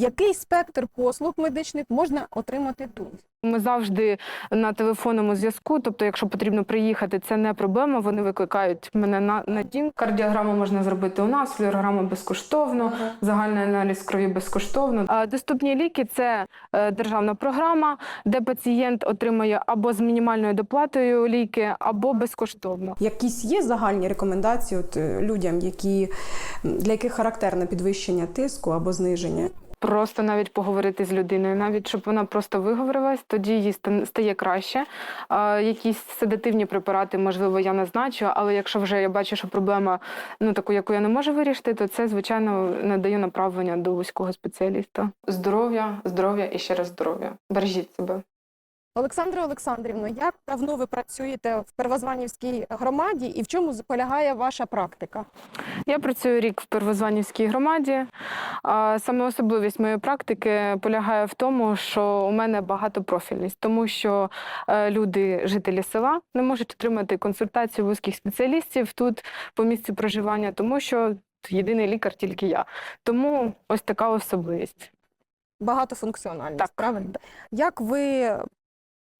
Який спектр послуг медичних можна отримати тут? Ми завжди на телефонному зв'язку. Тобто, якщо потрібно приїхати, це не проблема. Вони викликають мене на, на дім. Кардіограму можна зробити у нас, флюорограму безкоштовно, загальний аналіз крові безкоштовно. А доступні ліки це е, державна програма, де пацієнт отримує або з мінімальною доплатою ліки, або безкоштовно. Якісь є загальні рекомендації от, е, людям, які, для яких характерне підвищення тиску або зниження? Просто навіть поговорити з людиною, навіть щоб вона просто виговорилась, тоді їй стає краще. Якісь седативні препарати, можливо, я назначу, але якщо вже я бачу, що проблема ну таку, яку я не можу вирішити, то це звичайно надаю направлення до вузького спеціаліста. Здоров'я, здоров'я і ще раз здоров'я. Бережіть себе. Олександра Олександрівно, як давно ви працюєте в Первозванівській громаді і в чому полягає ваша практика? Я працюю рік в Первозванівській громаді. Саме особливість моєї практики полягає в тому, що у мене багатопрофільність, тому що е, люди, жителі села, не можуть отримати консультацію вузьких спеціалістів тут по місці проживання, тому що єдиний лікар тільки я. Тому ось така особливість. Багатофункціональність, Так. правильно? Як ви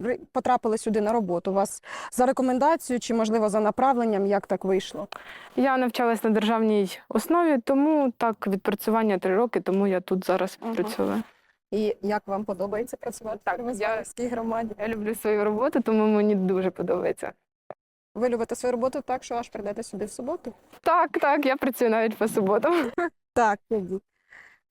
ри- потрапили сюди на роботу? У вас за рекомендацією чи, можливо, за направленням, як так вийшло? Я навчалась на державній основі, тому так відпрацювання три роки, тому я тут зараз Ага. працюю. І як вам подобається працювати Так, в Первозванівській громаді? Я люблю свою роботу, тому мені дуже подобається. Ви любите свою роботу так, що аж прийдете сюди в суботу? Так, так, я працюю навіть по суботам. Так.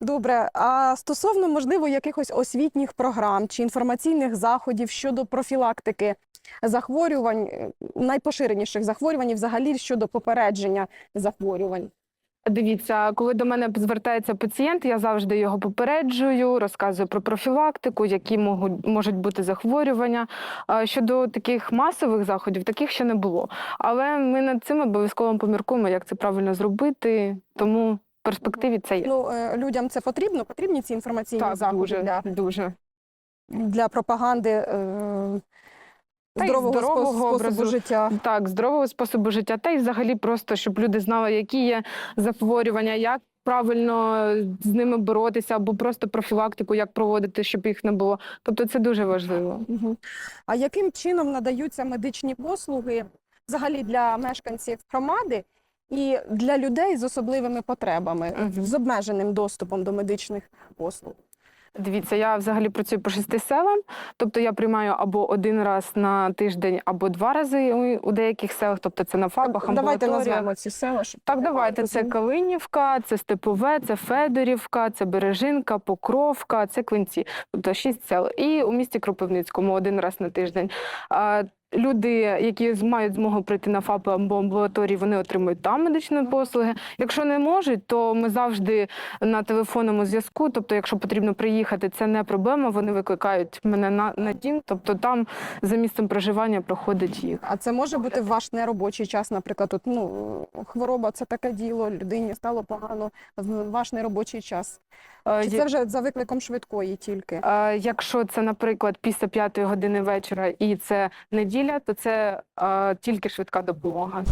Добре. А стосовно, можливо, якихось освітніх програм чи інформаційних заходів щодо профілактики захворювань, е, найпоширеніших захворювань і взагалі щодо попередження захворювань. Дивіться, коли до мене звертається пацієнт, я завжди його попереджую, розказую про профілактику, які можуть, можуть бути захворювання. Щодо таких масових заходів, таких ще не було. Але ми над цим обов'язково поміркуємо, як це правильно зробити. Тому перспективі це є. Ну, е, людям це потрібно? Потрібні ці інформаційні так, заходи дуже, для, дуже. для пропаганди е, Та здорового, здорового способу образу. життя. Так, здорового способу життя, та й взагалі просто, щоб люди знали, які є захворювання, як правильно з ними боротися, або просто профілактику, як проводити, щоб їх не було. Тобто це дуже важливо. А яким чином надаються медичні послуги взагалі для мешканців громади і для людей з особливими потребами, з обмеженим доступом до медичних послуг? Дивіться, я взагалі працюю по шести селам, тобто я приймаю або один раз на тиждень, або два рази у- деяких селах, тобто це на ФАПах, Давайте назвемо ці села. щоб Так, давайте. Це. Калинівка, це Степове, це Федорівка, це Бережинка, Покровка, це Клинці. Тобто шість сел. І у місті Кропивницькому один раз на тиждень. Люди, які мають змогу прийти на ФАПи або амбулаторії, вони отримують там медичні послуги. Якщо не можуть, то ми завжди на телефонному зв'язку. Тобто, якщо потрібно приїхати, це не проблема. Вони викликають мене на, на дім. Тобто там за місцем проживання проходить їх. А це може бути ваш неробочий час, наприклад, от, ну, хвороба це таке діло, людині стало погано ваш неробочий час. Е, Чи це вже за викликом швидкої тільки? Е, Якщо це, наприклад, після п'ятої години вечора і це неділя, то це е, тільки швидка допомога.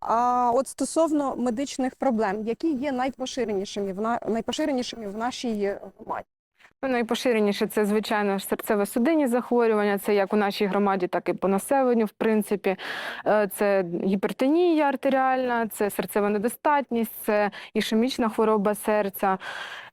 А от стосовно медичних проблем, які є найпоширенішими в на найпоширенішими в нашій громаді? Ну, Найпоширеніше це, звичайно, серцево-судинні захворювання. Це як у нашій громаді, так і по населенню, в принципі. Е, Це гіпертонія артеріальна, це серцева недостатність, це ішемічна хвороба серця.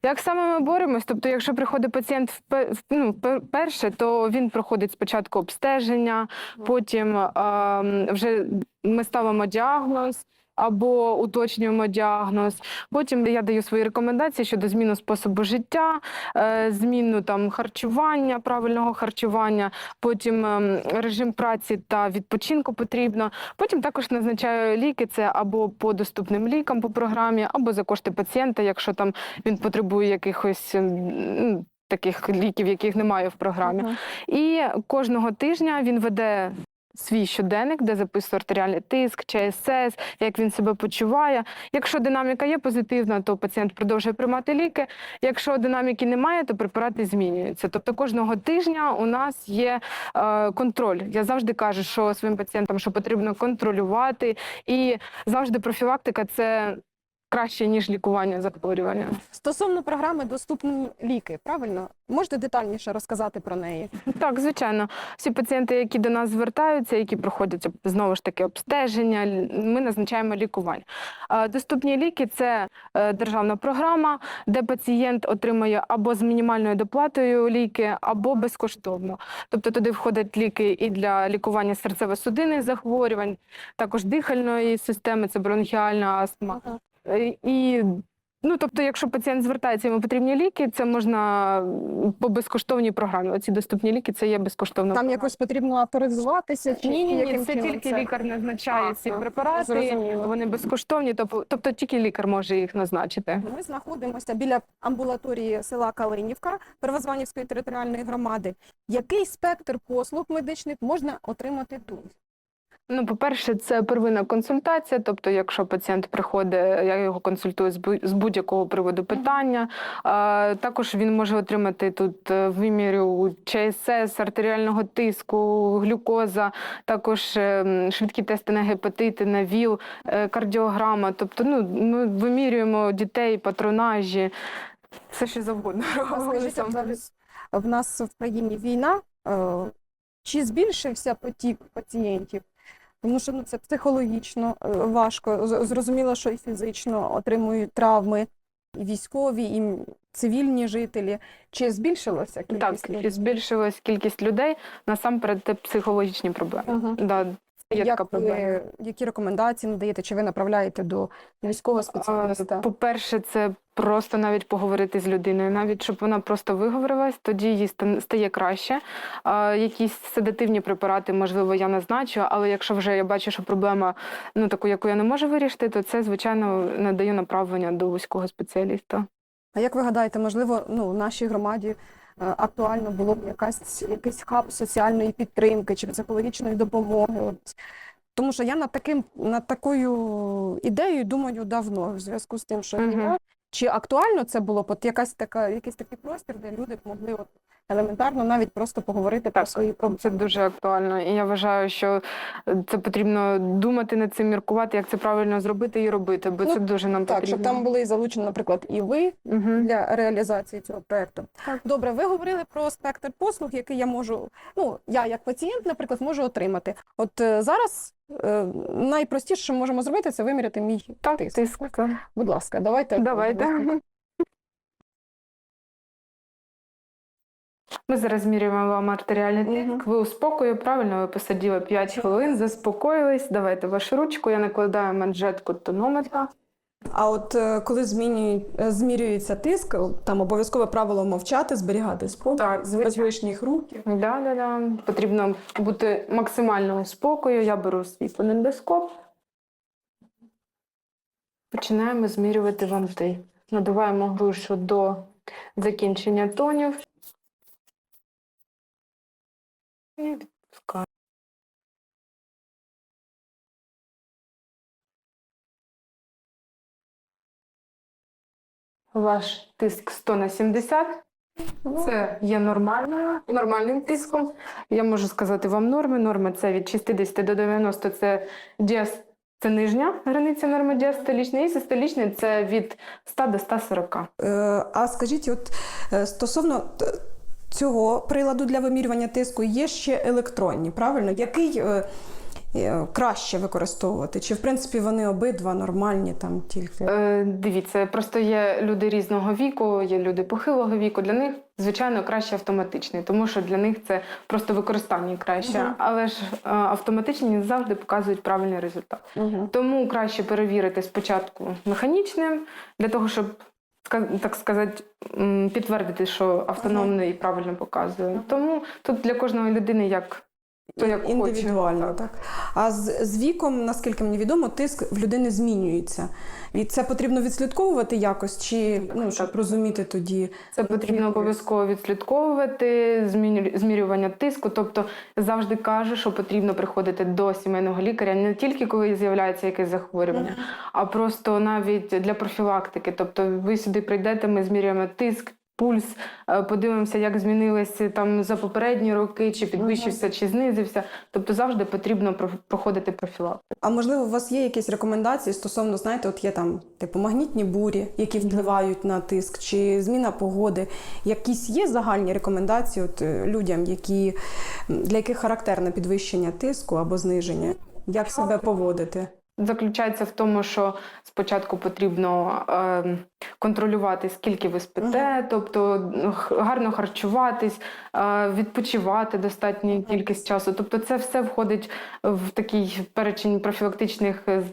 Як саме ми боремось? Тобто, якщо приходить пацієнт ну, перше, то він проходить спочатку обстеження, потім ем, вже ми ставимо діагноз. Або уточнюємо діагноз. Потім я даю свої рекомендації щодо зміни способу життя, е, зміну там харчування, правильного харчування, потім ем, режим праці та відпочинку потрібно. Потім також назначаю ліки. Це або по доступним лікам по програмі, або за кошти пацієнта, якщо там він потребує якихось. ем, Таких ліків, яких немає в програмі, Мгм. і кожного тижня він веде свій щоденник, де записує артеріальний тиск, ЧСС, як він себе почуває. Якщо динаміка є позитивна, то пацієнт продовжує приймати ліки. Якщо динаміки немає, то препарати змінюються. Тобто кожного тижня у нас є е, контроль. Я завжди кажу, що своїм пацієнтам, що потрібно контролювати, і завжди профілактика це. Краще ніж лікування захворювання. Стосовно програми доступні ліки, правильно? Можете детальніше розказати про неї? Так, звичайно, всі пацієнти, які до нас звертаються, які проходять знову ж таки обстеження, ми назначаємо лікування. Доступні ліки це е, державна програма, де пацієнт отримує або з мінімальною доплатою ліки, або безкоштовно. Тобто туди входять ліки і для лікування серцево-судинних захворювань, також дихальної системи, це бронхіальна астма. Е, І ну, тобто, якщо пацієнт звертається, йому потрібні ліки, це можна по безкоштовній програмі. Оці доступні ліки це є безкоштовна Там якось потрібно авторизуватися? Чи Ні, ні, ні, це тільки це? лікар назначає А, ці все, препарати. зрозуміло. Вони безкоштовні, тобто, тобто тільки лікар може їх назначити. Ми знаходимося біля амбулаторії села Калинівка Первозванівської територіальної громади. Який спектр послуг медичних можна отримати тут? Ну, по-перше, це первинна консультація. Тобто, якщо пацієнт приходить, я його консультую з будь-якого приводу питання. А, також він може отримати тут е, вимірю ЧСС, артеріального тиску, глюкоза, також е, швидкі тести на гепатити, на ВІЛ, е, кардіограма. Тобто, ну, ми вимірюємо дітей, патронажі, все що завгодно. А Скажіть, в нас в країні війна. Чи збільшився потік пацієнтів? Тому що ну, це психологічно е, важко. Зрозуміло, що і фізично отримують травми і військові, і цивільні жителі. Чи збільшилося Так, кількість і людей? збільшилась кількість людей, насамперед це психологічні проблеми. Ага. Да, є Як ви, які рекомендації надаєте? Чи ви направляєте до військового спеціаліста? По-перше, це просто навіть поговорити з людиною, навіть щоб вона просто виговорилась, тоді їй стає краще. Якісь седативні препарати, можливо, я назначу, але якщо вже я бачу, що проблема ну таку, яку я не можу вирішити, то це звичайно надаю направлення до вузького спеціаліста. А як ви гадаєте, можливо, ну, в нашій громаді е, актуально було б якась, якийсь хаб соціальної підтримки чи психологічної допомоги? От. Тому що я над, таким, над такою ідеєю думаю давно, в зв'язку з тим, що Мгм. війна. Чи актуально це було от якась така, якийсь такий простір, де люди могли от елементарно навіть просто поговорити про свої проблеми? Це дуже актуально. І я вважаю, що це потрібно думати над цим, міркувати, як це правильно зробити і робити, бо Ну, це дуже нам Так, потрібно. щоб там були залучені, наприклад, і ви, Мгм. для реалізації цього проекту. Так. Добре, ви говорили про спектр послуг, який я можу, ну я як пацієнт, наприклад, можу отримати. От е, зараз е, найпростіше, що ми можемо зробити, це виміряти мій Так, тиск. тиск. Будь ласка, давайте. Давайте. Ми зараз змірюємо вам артеріальний тиск. Мгм. Ви у спокою, правильно, ви посиділи 5 хвилин, заспокоїлись. Давайте вашу ручку, я накладаю манжетку тонометра. А от е, коли змінюють, е, змірюється тиск, там обов'язкове правило мовчати, зберігати спокій, Так, без лишніх рухів. Да, да, да. Потрібно бути максимально у спокою. Я беру свій фонендоскоп. Починаємо змірювати вам тиск. Надуваємо грушу до закінчення тонів. І відпускаємо. Ваш тиск 100 на 70. Це є нормальною, нормальним тиском. Я можу сказати вам норми. Норма це від 60 до 90 це діас, це нижня границя норми діастолічної, і систолічний це від 100 до 140. Е, А скажіть, от е, стосовно цього приладу для вимірювання тиску є ще електронні, правильно? Який е, е, краще використовувати? Чи в принципі вони обидва нормальні там тільки? Е, дивіться, просто є люди різного віку, є люди похилого віку. Для них, звичайно, краще автоматичний, тому що для них це просто використання краще. Мгм. Але ж е, автоматичні не завжди показують правильний результат. Угу. Тому краще перевірити спочатку механічним, для того, щоб так сказати, підтвердити, що автономний і правильно показує. Тому тут для кожної людини як то як хоче. Так. А з, з віком, наскільки мені відомо, тиск в людини змінюється. І це потрібно відслідковувати якось, чи ну, щоб розуміти тоді. Це потрібно обов'язково відслідковувати, змірювання тиску. Тобто завжди кажу, що потрібно приходити до сімейного лікаря не тільки коли з'являється якесь захворювання, а просто навіть для профілактики. Тобто ви сюди прийдете, ми змірюємо тиск, пульс, е, подивимося, як змінилося там за попередні роки, чи підвищився, чи знизився. Тобто завжди потрібно проходити профілактику. А можливо, у вас є якісь рекомендації стосовно, знаєте, от є там типу магнітні бурі, які впливають на тиск, чи зміна погоди. Якісь є загальні рекомендації от, е, людям, які, для яких характерне підвищення тиску або зниження? Як себе поводити? Заключається в тому, що спочатку потрібно е, контролювати, скільки ви спите, тобто гарно харчуватись, е, відпочивати достатню кількість часу. Тобто, це все входить в такий перечень профілактичних е,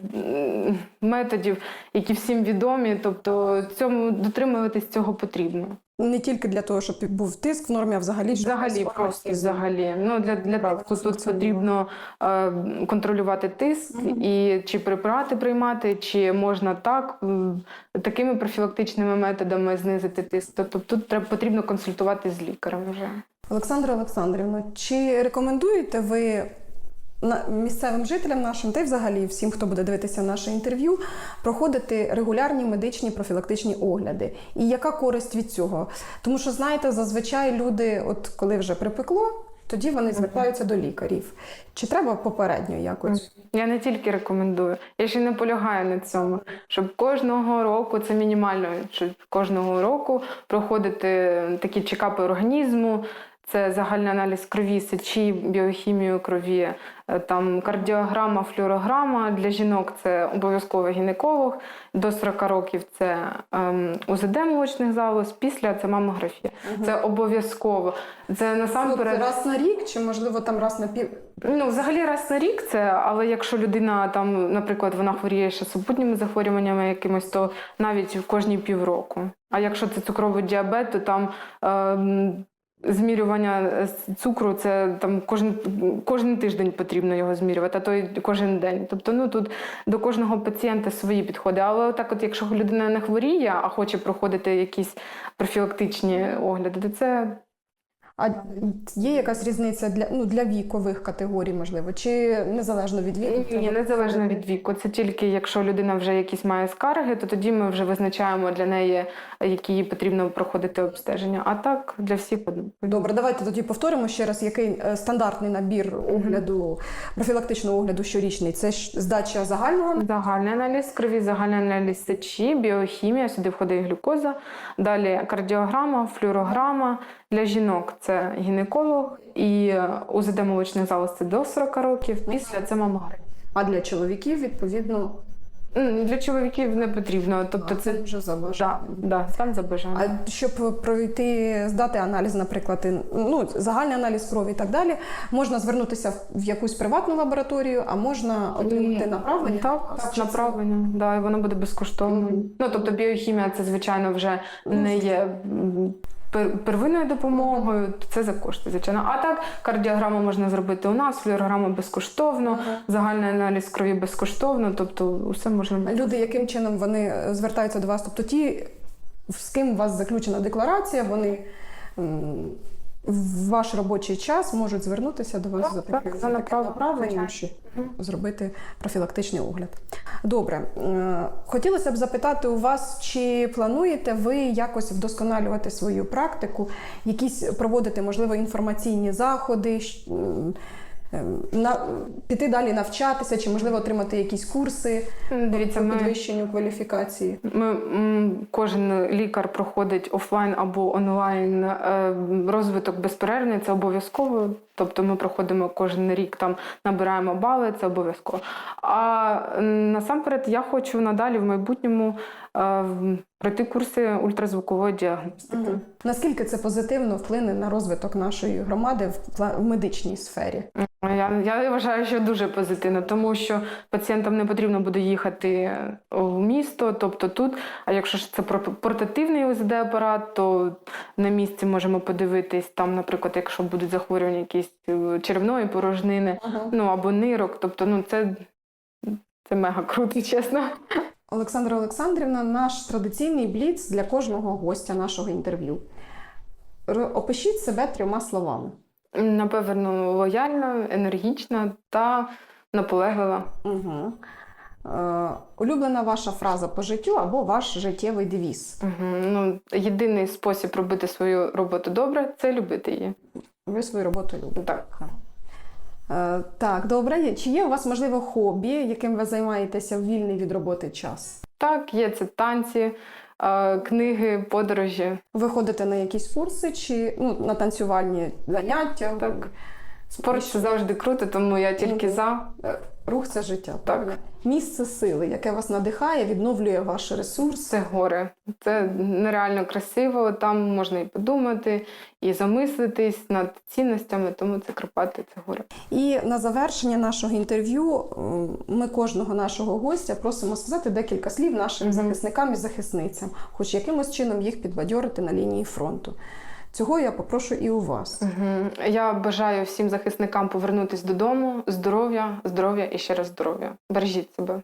методів, які всім відомі. Тобто, цьому дотримуватись цього потрібно. Не тільки для того, щоб був тиск в нормі, а взагалі Взагалі, просто взагалі. Ну для, для тиску тут потрібно е, контролювати тиск Мгм. і чи препарати приймати, чи можна так такими профілактичними методами знизити тиск. Тобто тут треба потрібно консультувати з лікарем вже. Олександра Олександрівна, чи рекомендуєте ви місцевим жителям нашим, та й взагалі всім, хто буде дивитися наше інтерв'ю, проходити регулярні медичні профілактичні огляди? І яка користь від цього? Тому що, знаєте, зазвичай люди, от коли вже припекло, тоді вони звертаються до лікарів. Чи треба попередньо якось? Я не тільки рекомендую, я ще й наполягаю на цьому, щоб кожного року це мінімально, щоб кожного року проходити такі чекапи організму. Це загальний аналіз крові, сечі, біохімію крові, е, там кардіограма, флюорограма. Для жінок це обов'язково гінеколог. До 40 років це ем, УЗД молочних залоз, після це мамографія. Це обов'язково. Це насамперед. Раз на рік, чи можливо там раз на пів. Ну, взагалі раз на рік це, але якщо людина там, наприклад, вона хворіє ще супутніми захворюваннями якимось, то навіть в кожні півроку. А якщо це цукровий діабет, то там ем, змірювання цукру це там кожен, кожен тиждень потрібно його змірювати, а то й кожен день. Тобто, ну тут до кожного пацієнта свої підходи. Але так, от, якщо людина не хворіє, а хоче проходити якісь профілактичні огляди, то це А є якась різниця для, ну, для вікових категорій, можливо, чи незалежно від віку? Ні, незалежно від віку. Це тільки якщо людина вже якісь має скарги, то тоді ми вже визначаємо для неї, які їй потрібно проходити обстеження. А так для всіх. Добре, давайте тоді повторимо ще раз, який е, стандартний набір огляду, профілактичного огляду щорічний. Це ж здача загального Загальний аналіз крові, загальний аналіз сечі, біохімія, сюди входить глюкоза. Далі кардіограма, флюорограма. Для жінок це гінеколог і УЗД молочних залоз це до 40 років. Після це мамографія. а для чоловіків, відповідно, Для чоловіків не потрібно. Тобто це вже за да, да, стан за. А щоб пройти, здати аналіз, наприклад, ну, загальний аналіз крові і так далі, можна звернутися в- якусь приватну лабораторію, а можна отримати направлення. Так, Так, направлення, да, і воно буде безкоштовно. Мгм. Ну тобто біохімія це звичайно вже не є первинною допомогою, це за кошти, звичайно. А так, кардіограму можна зробити у нас, флюорограму безкоштовно, Ага. загальний аналіз крові безкоштовно, тобто усе можна. Люди, яким чином вони е, звертаються до вас? Тобто ті, з ким у вас заключена декларація, вони в ваш робочий час можуть звернутися до вас за, так, за за таким направ- направленням, звичайно. щоб зробити профілактичний огляд. Добре, Е, хотілося б запитати у вас, чи плануєте ви якось вдосконалювати свою практику, якісь проводити, можливо, інформаційні заходи, на, піти далі навчатися, чи можливо отримати якісь курси Дивіться, по ми, кваліфікації. ми кожен лікар проходить офлайн або онлайн е, розвиток безперервний, це обов'язково. Тобто ми проходимо кожен рік там набираємо бали, це обов'язково. А насамперед я хочу надалі в майбутньому е, пройти курси ультразвукової діагностики. Наскільки це позитивно вплине на розвиток нашої громади в, в медичній сфері? Я, я вважаю, що дуже позитивно, тому що пацієнтам не потрібно буде їхати в місто, тобто тут. А якщо ж це портативний УЗД-апарат, то на місці можемо подивитись там, наприклад, якщо будуть захворювання якісь е, черевної порожнини, ну або нирок, тобто ну це, це мега круто, чесно. Олександра Олександрівна, наш традиційний бліц для кожного гостя нашого інтерв'ю. Опишіть себе трьома словами. Напевно, лояльна, енергічна та наполеглива. Угу. Е, улюблена ваша фраза по життю або ваш життєвий девіз. Угу. Ну, єдиний спосіб робити свою роботу добре це любити її. Ви свою роботу любите. Так. Е, так, добре. Чи є у вас, можливо, хобі, яким ви займаєтеся в вільний від роботи час? Так, є це танці, е, книги, подорожі. Ви ходите на якісь курси чи ну, на танцювальні заняття? Так. Спорт це завжди круто, тому я тільки Мгм. за. Е, Рух це життя. правильно? Місце сили, яке вас надихає, відновлює ваш ресурс. Це гори. Це нереально красиво. Там можна і подумати, і замислитись над цінностями, тому це Карпати, це гори. І на завершення нашого інтерв'ю ми кожного нашого гостя просимо сказати декілька слів нашим захисникам і захисницям, хоч якимось чином їх підбадьорити на лінії фронту. Цього я попрошу і у вас. Угу. Я бажаю всім захисникам повернутись додому. Здоров'я, здоров'я і ще раз здоров'я. Бережіть себе.